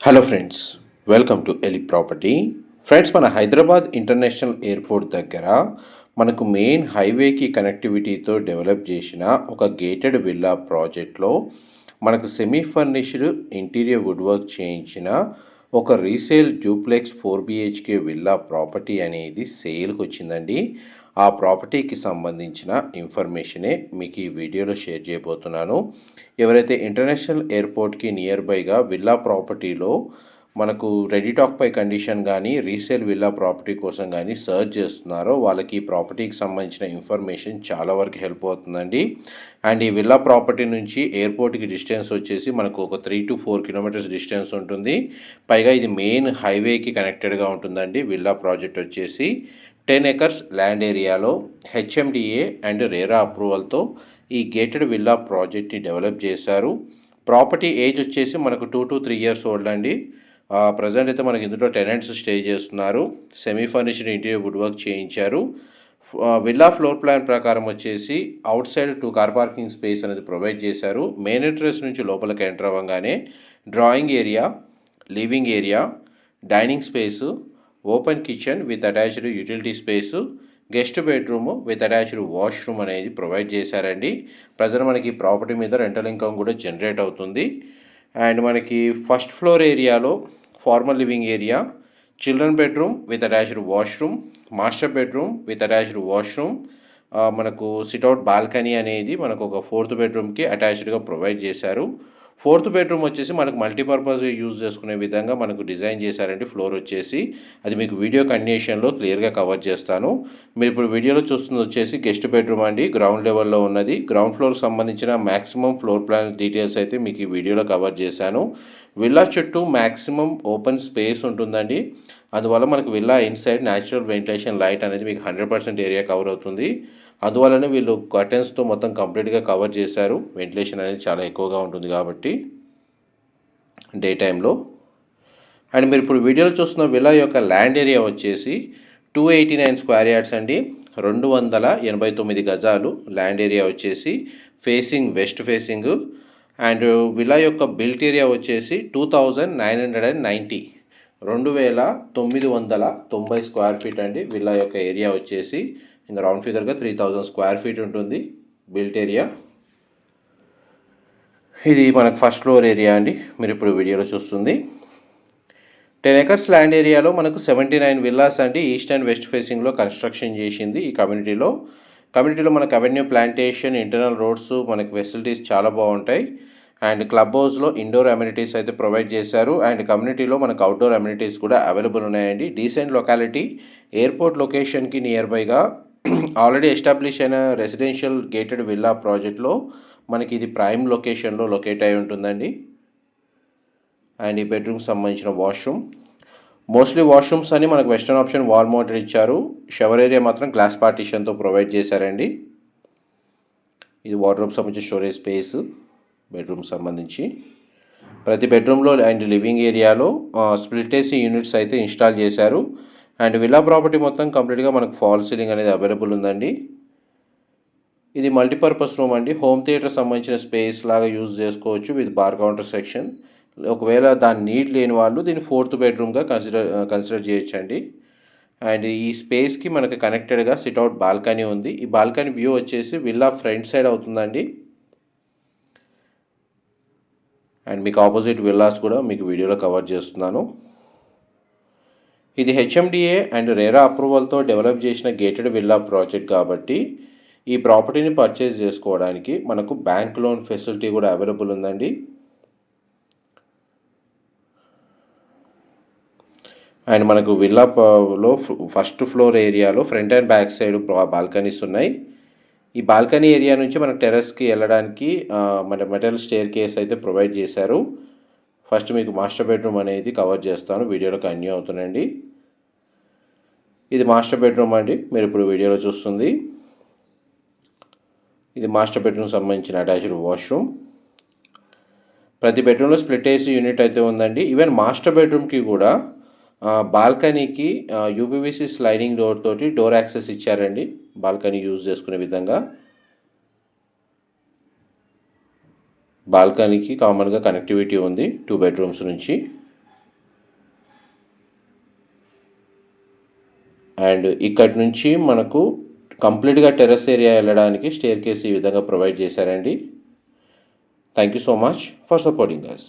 Hello friends welcome to ఎలి property friends మన Hyderabad international airport దగ్గర మనకు మెయిన్ హైవేకి కనెక్టివిటీతో డెవలప్ చేసిన ఒక గేటెడ్ విల్లా ప్రాజెక్ట్లో మనకు semi furnished interior wood work చేయించిన ఒక resale duplex four BHK villa property అనేది సేల్కి వచ్చిందండి. ఆ ప్రాపర్టీకి సంబంధించిన ఇన్ఫర్మేషనే మీకు ఈ వీడియోలో షేర్ చేయబోతున్నాను. ఎవరైతే ఇంటర్నేషనల్ ఎయిర్పోర్ట్కి నియర్ బైగా విల్లా ప్రాపర్టీలో మనకు రెడీటాక్పై పై కండిషన్ కానీ రీసేల్ విల్లా ప్రాపర్టీ కోసం కానీ సర్చ్ చేస్తున్నారో వాళ్ళకి ఈ ప్రాపర్టీకి సంబంధించిన ఇన్ఫర్మేషన్ చాలా వరకు హెల్ప్ అవుతుందండి. అండ్ ఈ విల్లా ప్రాపర్టీ నుంచి ఎయిర్పోర్ట్కి డిస్టెన్స్ వచ్చేసి మనకు ఒక three to four kilometres distance ఉంటుంది. పైగా ఇది మెయిన్ హైవేకి కనెక్టెడ్గా ఉంటుందండి. విల్లా ప్రాజెక్ట్ వచ్చేసి టెన్ ఎకర్స్ ల్యాండ్ ఏరియాలో హెచ్ఎండిఏ అండ్ రేరా అప్రూవల్తో ఈ గేటెడ్ విల్లా ప్రాజెక్ట్ని డెవలప్ చేశారు. ప్రాపర్టీ ఏజ్ వచ్చేసి మనకు two to three years old అండి. ప్రజెంట్ అయితే మనకి ఇందులో టెనెంట్స్ స్టే చేస్తున్నారు. Semi furnished interior wood work చేయించారు. విల్లా ఫ్లోర్ ప్లాన్ ప్రకారం వచ్చేసి outside two car parking space అనేది ప్రొవైడ్ చేశారు. మెయిన్ ఎంట్రెన్స్ నుంచి లోపలికి ఎంటర్ అవ్వగానే drawing area living area dining space open kitchen with attached utility space guest bedroom with attached washroom అనేది provide చేశారండి. ప్రజలు మనకి ప్రాపర్టీ మీద రెంటల్ ఇన్కమ్ కూడా జనరేట్ అవుతుంది. అండ్ మనకి ఫస్ట్ ఫ్లోర్ ఏరియాలో formal living area children bedroom with attached washroom master bedroom with attached washroom మనకు సిట్అవుట్ బాల్కనీ అనేది మనకు ఒక ఫోర్త్ బెడ్రూమ్కి అటాచ్డ్గా ప్రొవైడ్ చేశారు. ఫోర్త్ బెడ్రూమ్ వచ్చేసి మనకు మల్టీపర్పస్ యూజ్ చేసుకునే విధంగా మనకు డిజైన్ చేశారండి. ఫ్లోర్ వచ్చేసి అది మీకు వీడియో కండిషన్లో క్లియర్గా కవర్ చేస్తాను. మీరు ఇప్పుడు వీడియోలో చూస్తుంది వచ్చేసి గెస్ట్ బెడ్రూమ్ అండి. గ్రౌండ్ లెవెల్లో ఉన్నది. గ్రౌండ్ ఫ్లోర్కి సంబంధించిన మ్యాక్సిమం ఫ్లోర్ ప్లాన్ డీటెయిల్స్ అయితే మీకు ఈ వీడియోలో కవర్ చేశాను. విల్లా చుట్టూ మ్యాక్సిమం ఓపెన్ స్పేస్ ఉంటుందండి. అందువల్ల మనకు villa inside natural ventilation light అనేది మీకు హండ్రెడ్ పర్సెంట్ ఏరియా కవర్ అవుతుంది. అందువల్లనే వీళ్ళు కర్టెన్స్తో మొత్తం కంప్లీట్గా కవర్ చేశారు. వెంటిలేషన్ అనేది చాలా ఎక్కువగా ఉంటుంది కాబట్టి డే టైంలో. అండ్ మీరు ఇప్పుడు వీడియోలో చూస్తున్న విలా యొక్క ల్యాండ్ ఏరియా వచ్చేసి two eighty nine square yards అండి. రెండు వందల ఎనభై తొమ్మిది గజాలు ల్యాండ్ ఏరియా వచ్చేసి facing west facing. And villa యొక్క బిల్ట్ ఏరియా వచ్చేసి two thousand nine hundred and ninety. రెండు వేల తొమ్మిది వందల తొంభై స్క్వేర్ ఫీట్ అండి విల్లా యొక్క ఏరియా వచ్చేసి. ఇంకా రౌండ్ ఫిగర్గా త్రీ థౌజండ్ స్క్వేర్ ఫీట్ ఉంటుంది. బిల్ట్ ఏరియా ఇది మనకు ఫస్ట్ ఫ్లోర్ ఏరియా అండి. మీరు ఇప్పుడు వీడియోలో చూస్తుంది. టెన్ ఎకర్స్ ల్యాండ్ ఏరియాలో మనకు సెవెంటీ నైన్ విల్లాస్ అండి ఈస్ట్ అండ్ వెస్ట్ ఫేసింగ్లో కన్స్ట్రక్షన్ చేసింది ఈ కమ్యూనిటీలో కమ్యూనిటీలో మనకు అవెన్యూ ప్లాంటేషన్ ఇంటర్నల్ రోడ్స్ మనకు ఫెసిలిటీస్ చాలా బాగుంటాయి. అండ్ క్లబ్ హౌస్లో ఇండోర్ అమ్యూనిటీస్ అయితే ప్రొవైడ్ చేశారు. అండ్ కమ్యూనిటీలో మనకు అవుట్డోర్ అమ్యూనిటీస్ కూడా అవైలబుల్ ఉన్నాయండి. డీసెంట్ లొకాలిటీ ఎయిర్పోర్ట్ లొకేషన్కి నియర్ బైగా ఆల్రెడీ ఎస్టాబ్లిష్ అయిన రెసిడెన్షియల్ గేటెడ్ విల్లా ప్రాజెక్ట్లో మనకి ఇది ప్రైమ్ లొకేషన్లో లొకేట్ అయి ఉంటుందండి. అండ్ ఈ బెడ్రూమ్కి సంబంధించిన వాష్రూమ్. మోస్ట్లీ వాష్రూమ్స్ అని మనకు వెస్టర్న్ ఆప్షన్ వాల్ మౌంటెడ్ ఇచ్చారు. షవర్ ఏరియా మాత్రం గ్లాస్ పార్టీషన్తో ప్రొవైడ్ చేశారండి. ఇది వార్డ్రోబ్ సంబంధించిన స్టోరేజ్ స్పేస్ బెడ్రూమ్ సంబంధించి. ప్రతి బెడ్రూమ్లో అండ్ లివింగ్ ఏరియాలో స్ప్లిట్ ఏసీ యూనిట్స్ అయితే ఇన్స్టాల్ చేశారు. అండ్ విల్లా ప్రాపర్టీ మొత్తం కంప్లీట్గా మనకు ఫాల్ సీలింగ్ అనేది అవైలబుల్ ఉందండి. ఇది మల్టీపర్పస్ రూమ్ అండి. హోమ్ థియేటర్ సంబంధించిన స్పేస్ లాగా యూజ్ చేసుకోవచ్చు విత్ బార్ కౌంటర్ సెక్షన్. ఒకవేళ దాని నీడ్ లేని వాళ్ళు దీన్ని ఫోర్త్ బెడ్రూమ్గా కన్సిడర్ కన్సిడర్ చేయొచ్చండి. అండ్ ఈ స్పేస్కి మనకు కనెక్టెడ్గా సిట్అవుట్ బాల్కనీ ఉంది. ఈ బాల్కనీ వ్యూ వచ్చేసి విల్లా ఫ్రంట్ సైడ్ అవుతుందండి. అండ్ మీకు ఆపోజిట్ విల్లాస్ కూడా మీకు వీడియోలో కవర్ చేస్తున్నాను. ఇది హెచ్ఎండిఏ అండ్ రేరా అప్రూవల్తో డెవలప్ చేసిన గేటెడ్ విల్లా ప్రాజెక్ట్ కాబట్టి ఈ ప్రాపర్టీని పర్చేజ్ చేసుకోవడానికి మనకు బ్యాంక్ లోన్ ఫెసిలిటీ కూడా అవైలబుల్ ఉందండి. అండ్ మనకు విల్లాలో ఫస్ట్ ఫ్లోర్ ఏరియాలో front and back side balconies ఉన్నాయి. ఈ బాల్కనీ ఏరియా నుంచి మనకు టెర్రస్కి వెళ్ళడానికి మన మెటల్ స్టేర్ కేస్ అయితే ప్రొవైడ్ చేశారు. ఫస్ట్ మీకు మాస్టర్ బెడ్రూమ్ అనేది కవర్ చేస్తాను. వీడియోలో కన్యూ అవుతుందండి ఇది మాస్టర్ బెడ్రూమ్ అండి. మీరు ఇప్పుడు వీడియోలో చూస్తుంది. ఇది మాస్టర్ బెడ్రూమ్ సంబంధించిన అటాచ్డ్ వాష్రూమ్. ప్రతి బెడ్రూమ్లో స్ప్లిట్ ఏసీ యూనిట్ అయితే ఉందండి. ఈవెన్ మాస్టర్ బెడ్రూమ్కి కూడా బాల్కనీకి యూపీవీసీ స్లైడింగ్ డోర్ తోటి డోర్ యాక్సెస్ ఇచ్చారండి. బాల్కనీ యూజ్ చేసుకునే విధంగా. బాల్కనీకి కామన్గా కనెక్టివిటీ ఉంది టూ బెడ్రూమ్స్ నుంచి. అండ్ ఇక్కడి నుంచి మనకు కంప్లీట్గా టెర్రస్ ఏరియా వెళ్ళడానికి స్టేర్ కేస్ ఈ విధంగా ప్రొవైడ్ చేశారండి. Thank you so much for supporting us